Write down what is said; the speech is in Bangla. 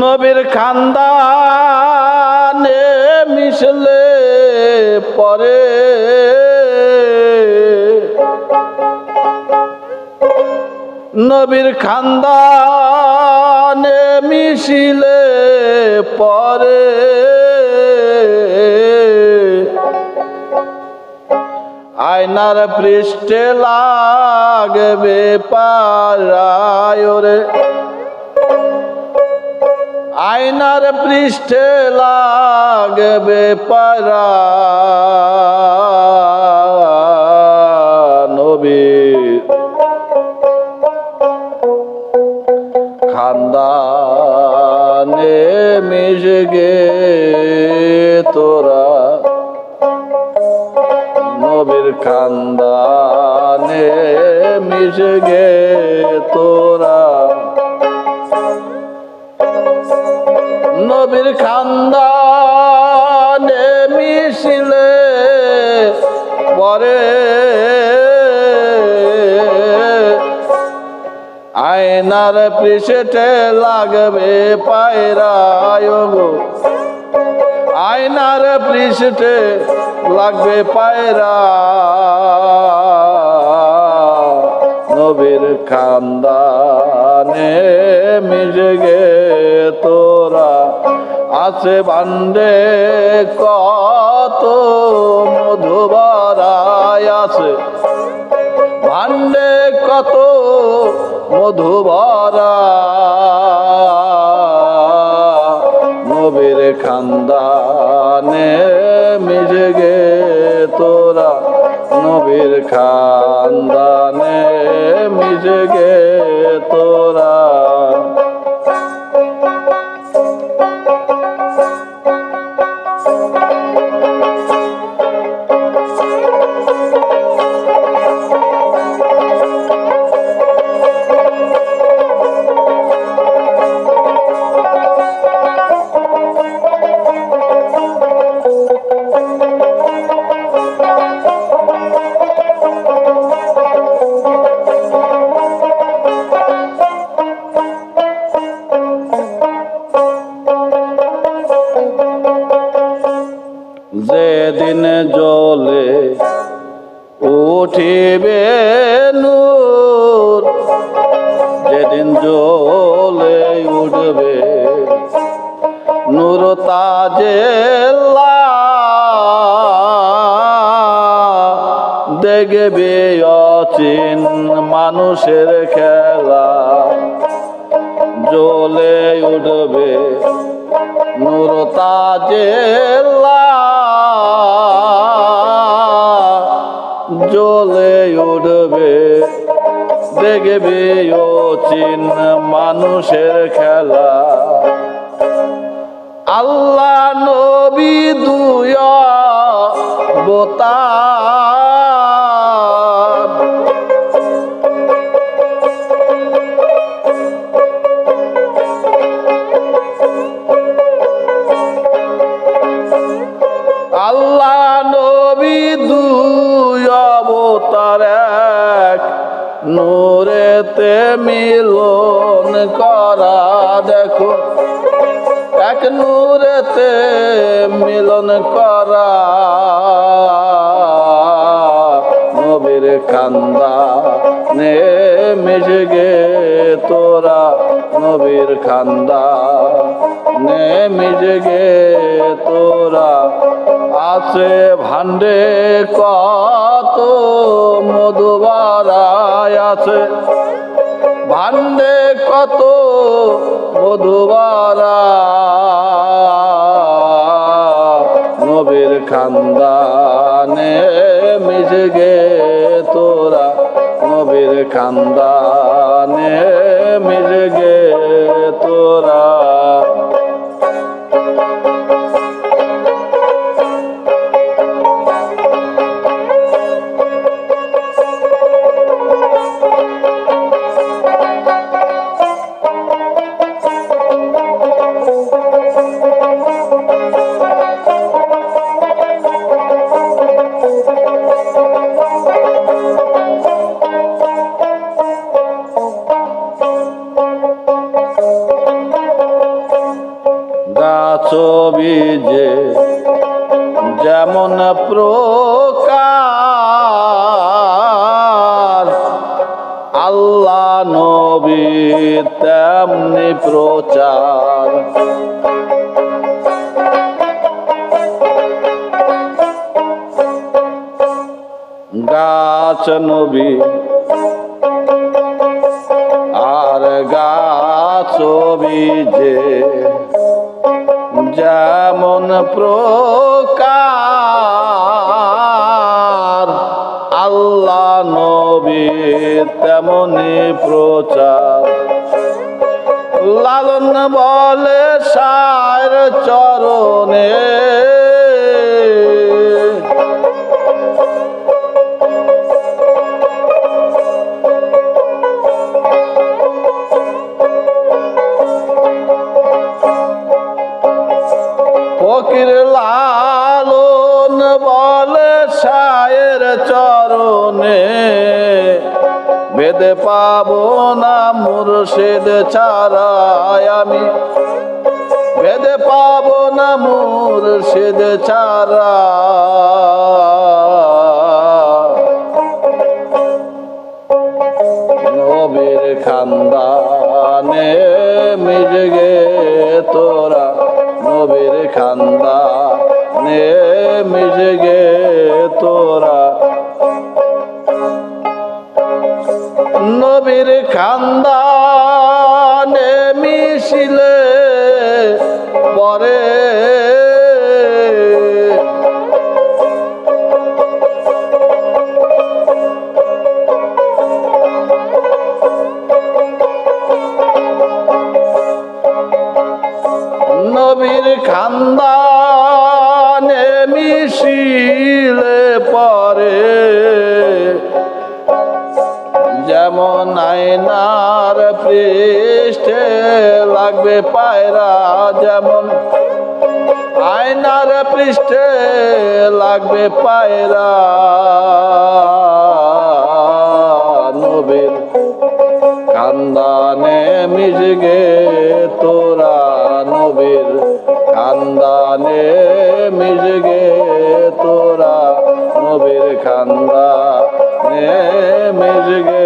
নবীর খান্দানে মিশলে পরে। নবীর খান্দানে মিশিলে পরে। আয়নার পৃষ্ঠে লাগবে পারায়রে আয়নার পৃষ্ঠে লাগবে পারা খান্দানে মিশে গে তোরা। নবীর খান্দানে মিশিলে পরে আয়নার পৃষ্ঠে লাগবে পায়রায় গো আয়নার পৃষ্ঠে লাগবে পায়রা। নবীর খান্দানে মিশে গে তোরা। আছে বান্ডে কত মধুবরায় আছে। ভান্ডে কত মধুবরা নবীর খান্দানে নবীর খান্দানে মিশে গে তোরা। যেদিন জলে উঠিবে নূর, যেদিন জলে উঠবে নূর তাজেল্লা দেখবে অচিন মানুষের খেলা, জ্বলে উঠবে নূর তাজেল্লা দেখবে অচিন মানুষের খেলা। আল্লাহ নবী দুয়া বোতাম নূরেতে মিলন করা দেখো। এক নূরেতে মিলন করা। নবীর কান্দা নে মিশে গে তোরা। নবীর খান্দা নে মিশে গে তোরা। আছে ভান্ডে কত মধুবারায় আছে। ভান্ডে কত মধুবারা নবীর খান্দানে মিশে গে তোরা। নবীর খান্দানে মিশে গে ছবি যে যেমন প্রকার আল্লাহ নবী তেমনি প্রচার। গাছ নবী আর গাছ যে যেমন প্রকার আল্লাহ নবী তেমনি প্রচার। লালন বলে সার চরণে ফকির লালন বলে সায়ের চরণে। বেদে পাবো না মুর্শিদ ছাড়াই আমি। বেদে পাবো না মুর্শিদ ছাড়া নবীর খানদানে মিজগে তোরা। নবীর খানদানে গে তোরা। নবীর খানদানে মিশিলে নবীর খানদানে মিশিলে পরে। যেমন আয়নার পৃষ্ঠে লাগবে পায়রা, যেমন আয়নার পৃষ্ঠে লাগবে পায়রা। নবীর কান্দানে মিশগে তোরা নবীর কান্দানে মিজগে তোরা নবীর কান্দানে মিশগে